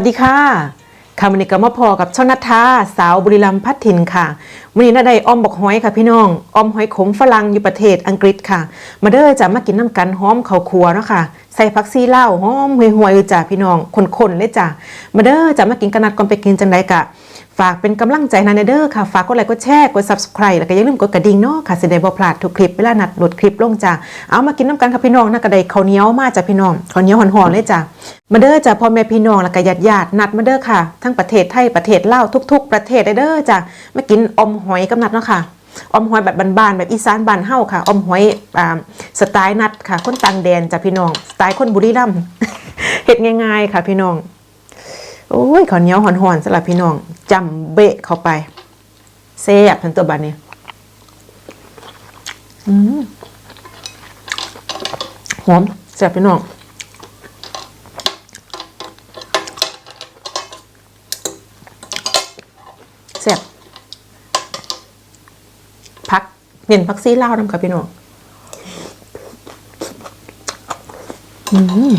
วัสดีค่ะคำวันนี้ก็มาพอกับช่อนัทธาสาวบุรีรัมย์พัฒถิ่นค่ะวันนี้นาได้อ้อมบอกหอยค่ะพี่น้องอ้อมหอยขมฝรั่งอยู่ประเทศอังกฤษค่ะ มาเด้อจะมากินน้ำกันหอมข้าวครัวเนาะค่ะใส่ผักซีเหล้าหอมห่วยๆอยู่จ้ะพี่น้องคนๆเลยจ้ะมาเด้อจะมากินกันนัดก่อนไปกินจังไดกะฝากเป็นกำลังใจนะเด้อค่ะ ฝากกดไลค์กดแชร์กด subscribe แล้วก็อย่าลืมกดกระดิ่งเนาะค่ะสิได้บ่พลาดทุกคลิปเวลานัดโหลดคลิปลงจ้ะเอามากินน้ำกันค่ะพี่น้องนะกระไดข้าวเหนียวมาจ้ะพี่น้องข้าวเหนียวหอนๆเลยจ้ะมาเด้อจ้ะพ่อแม่พี่น้องแล้วก็ญาติๆนัดมาเด้อค่ะ ทั้งประเทศไทยประเทศลาวทุก ๆ ประเทศเด้อจ้ะมากินอมหอยกับนัดเนาะค่ะ อมหอยแบบบานๆแบบอีสานบานเฮาค่ะอมหอยอ่าสไตล์นัดค่ะ คนต่างแดนจ้ะพี่น้องสไตล์คนบุรีรัมย์เฮ็ดง่ายๆ ค่ะพี่น้องโอ้ยข้าวเหนียวหอนๆสำหรับพี่น้องจำเบะเข้าไปเซ่บทั้งตัวบันเนี่ยหอมแซ่บพี่น้องแซ่บพัก เน้นพักซีเล่าวนำค่ะพี่น้องอืม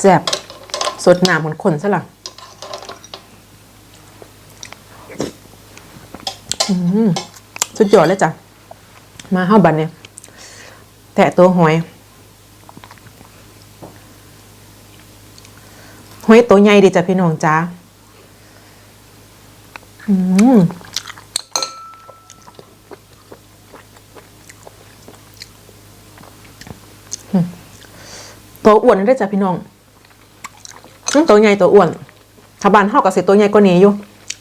แซ่บสดน้ำเหมือนคนซะหละอืม สุดยอดเลยจ้ะ มาห้าบันเนี่ย แตะตัวหอย หอยตัวใหญ่ดีจ้ะพี่น้องจ้าอืมตัวอ้วนได้จ้ะพี่น้องตัวใหญ่ตัวอ้วนถ้าบ้านเฮากับสิตัวใหญ่กว่านี้อยู่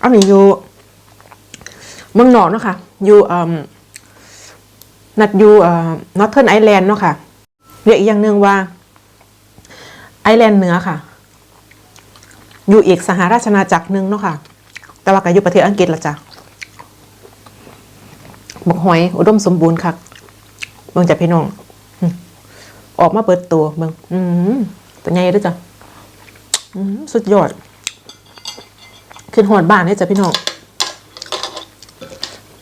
อันนี้อยู่ เมืองนอกเนาะค่ะอยู่นัดอยู่นอร์เทิร์นไอแลนด์เนาะค่ะเรียกอีกอย่างหนึ่งว่า ไอแลนด์เหนือค่ะ อยู่อีกสหราชอาณาจักรหนึ่งเนาะค่ะ แต่ว่าก็อยู่ประเทศอังกฤษละจ้ะหมกหอยอุดมสมบูรณ์ค่ะเบิ่งจากพี่น้องออกมาเปิดตัวเบิ่งอืมตัวใหญ่ด้วยจ้ะสุดยอด ขึ้นหอดบ้านให้จ้ะพี่น้อง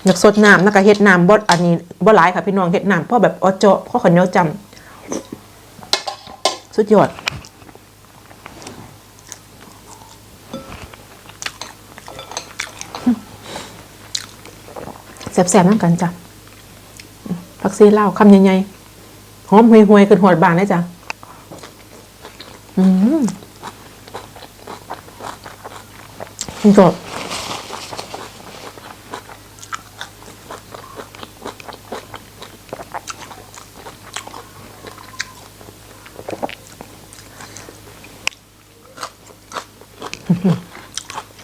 อยากสดน้ำแล้วก็เฮ็ดน้ำบดอันนี้บ่หลายค่ะพี่น้องเฮ็ดน้ำพราะแบบออเจาะพราะขาวเนียวจำสุดยอดแสบๆน้ำกันจ้ะผักซีเหล้าคำใหญ่ๆหอมห่วยๆขึ้นหอดบานเลยจ้ะอืมจบ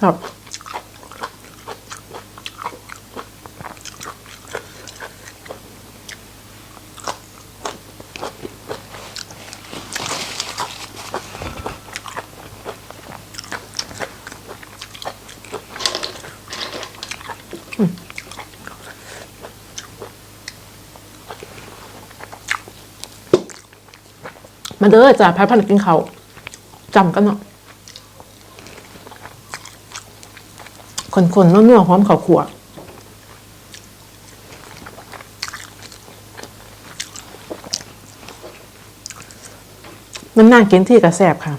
ครับมาเด้อจ้ะพายพันกินเขาจำกันเนาะ คนๆนัวๆพร้อมข้าวขัวมันน่ากินที่กระแสบค่ะ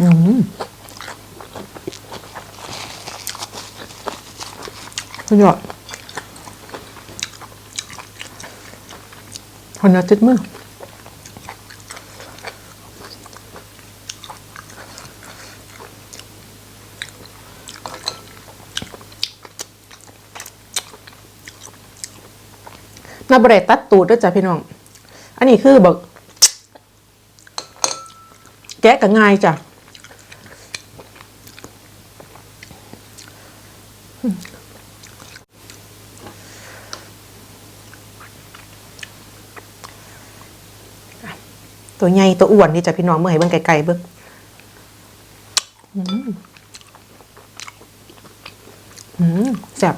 อืมสุดยอดคนละจิตมือ นาบรตัดตูดด้วยจ้ะพี่น้อง อันนี้คือแบบแกะกับง่ายจ้ะตัวใหญ่ตัวอ้วนนี่จ้ะพี่น้องเมื่อให้เบิ่งไกลๆเบิ่งอืมแซ่บ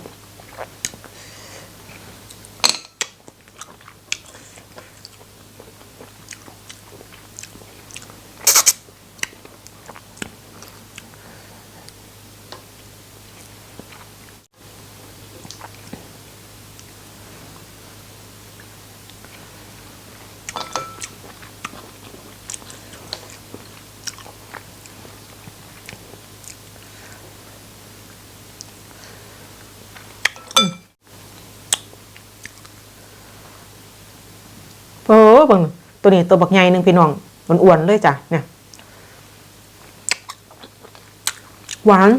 บิ่งตัวนี้ตัวบักใหญ่หนึ่งพี่น้องอ้วนๆเลยจ้ะเนี่ยหวาน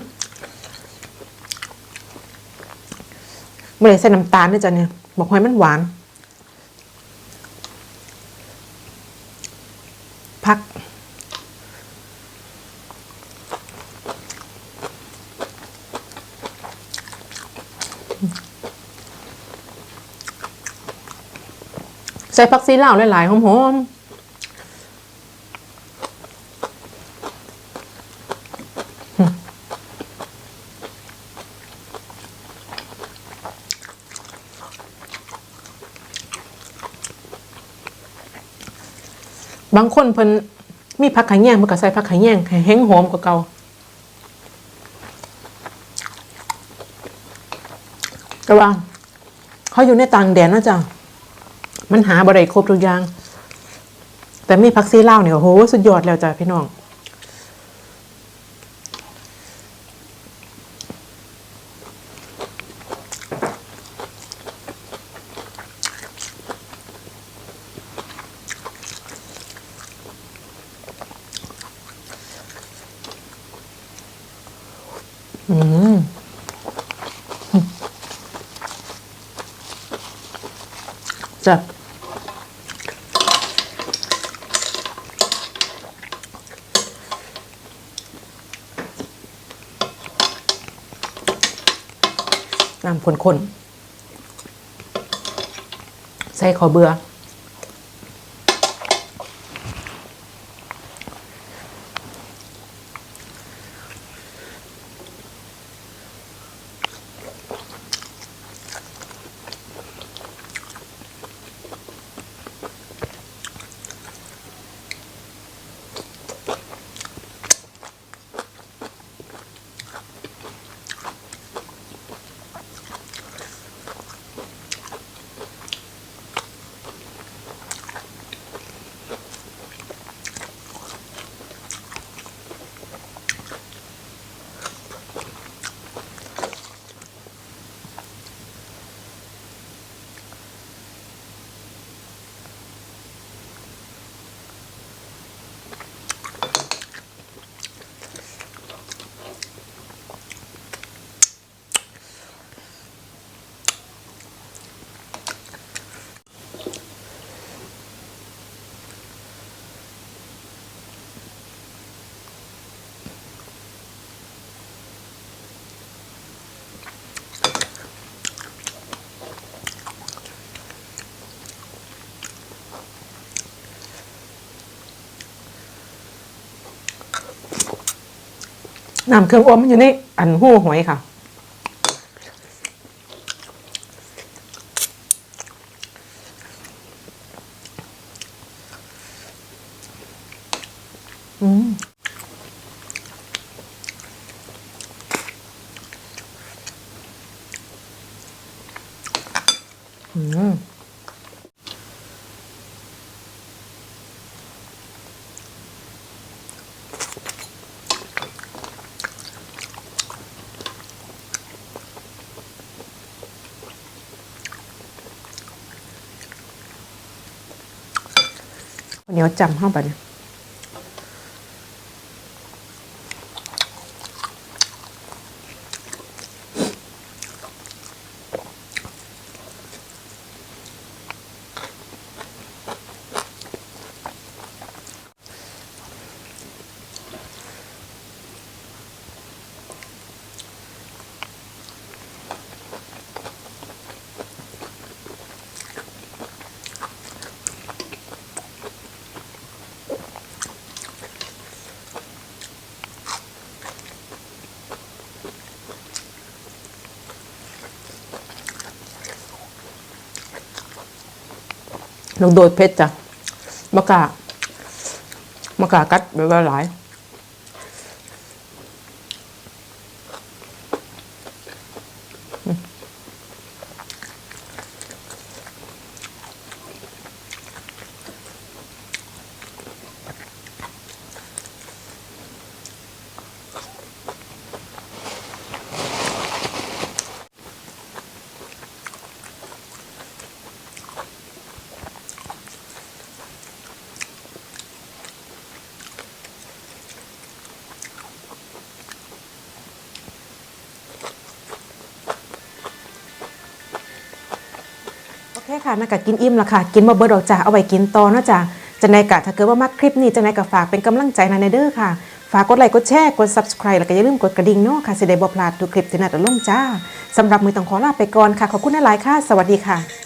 ไม่ได้ใส่น้ำตาลด้วยจ้ะเนี่ยบอกหอยมันหวาน พัก ใส่ผักซีลาวหลายๆหอมๆบางคนเพิ่นมีผักขะแยงเพิ่นก็ใส่ผักขะแยงให้แห้งหอมกว่าเก่าแต่ว่าเขาอยู่ในต่างแดนนะจ๊ะ มันหาบะไรครบทุกอย่าง แต่มีพักซีเล่าเนี่ยโอ้โหสุดยอดแล้วจ้ะพี่น้อง อืม จ้ะ น้ำข้นๆใส่ขอเบื่อ น้ำเครื่องอมมันอยู่ในอันหูหอยค่ะ อืม อืม เหนียวจำเข้าไปเนี่ย ลูกโดดเพชรจ้ะมะกามะกากัดแบบว่าหลาย คค่ะน่าก็กินอิ่มละค่ะ กินมาเบิดดอกจ้าเอาไว้กินต่อเนาะจ้าจะในกะถ้าเกิดว่ามักคลิปนี้จะในกะฝากเป็นกำลังใจนะในเด้อค่ะ ฝากกดไลค์กดแชร์กด subscribe แล้วก็อย่าลืมกดกระดิ่งเนาะค่ะสิได้บ่พลาดทุกคลิปที่น่าจะลงจ้าสำหรับมือต้องขอลาไปก่อนค่ะขอบคุณหลายๆค่ะ สวัสดีค่ะ